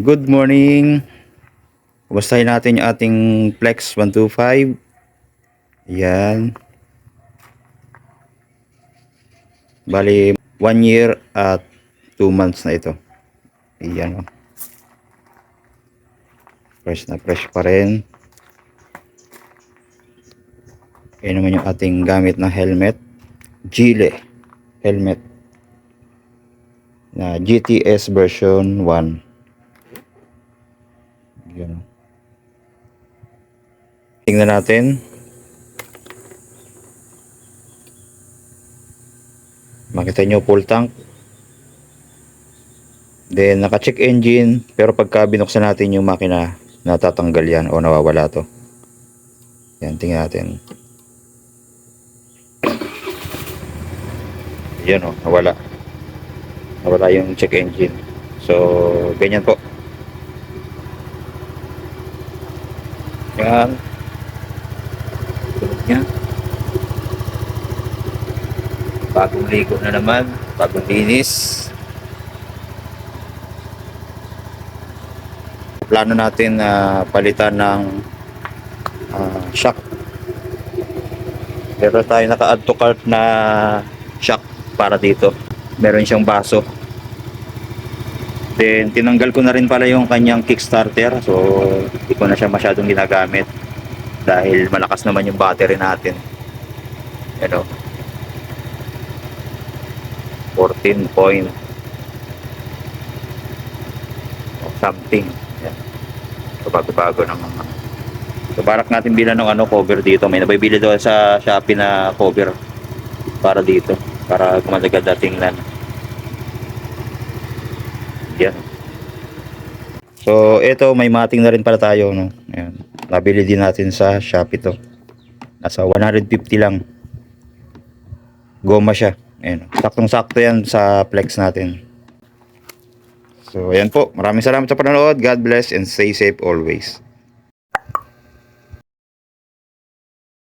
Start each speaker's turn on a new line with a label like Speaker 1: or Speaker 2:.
Speaker 1: Good morning. Kumustahin natin yung ating Flex 125. Ayan. Bali, 1 year at 2 months na ito. Ayan. oh. Fresh na fresh pa rin. Ayan naman yung ating gamit na helmet. Gile helmet na GTS version 1. Yan. Tingnan natin. Makita nyo full tank. Then naka-check engine pero pagka binuksan natin yung makina natatanggal yan o nawawala to. Yan tingnan natin. Yan o, nawala. Nawala yung check engine. So, ganyan po. Yan. Tulog niya. Bagong ligo na naman. Bagong linis. Plano natin na palitan ng ah, shock. Meron tayo naka-add to cart na shock para dito. Meron siyang baso. Then, tinanggal ko na rin pala yung kanyang kickstarter. So, hindi ko na siya masyadong ginagamit. Dahil malakas naman yung battery natin. Ano? 14 point something. Yan. So, bago-bago ng mga So, barak natin bilan ng ano, cover dito. May nabibili doon sa Shopee na cover para dito. Para kumagad tingnan. Yan. So, ito may mating na rin para tayo, no. Ayan. Nabili din natin sa Shopee to. Nasa 150 lang. Goma siya. Ayan. Saktong-sakto yan sa flex natin. So, ayan po. Maraming salamat sa panonood. God bless and stay safe always.